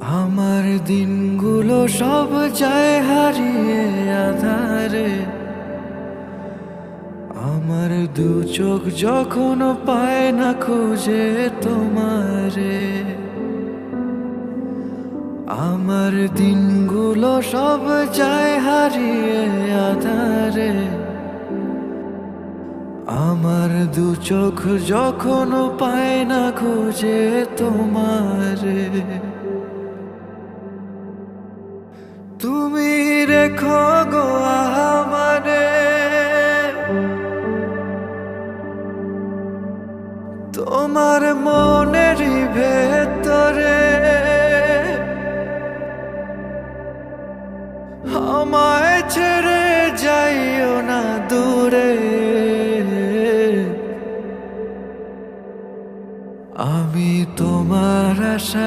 আমার দিনগুলো সব যায় হারিয়ে আধারে। আমার দু চোখ যখন পায় না খুঁজে তোমারে। আমার দিনগুলো সব যায় হারিয়ে আধারে। আমার দু চোখ যখন পায় না খুঁজে তোমারে। তুমি রেখো গো আমারে। তোমার মনের ভেতরে আমায় ছেড়ে যাইও না দূরে। আমি তোমার আশা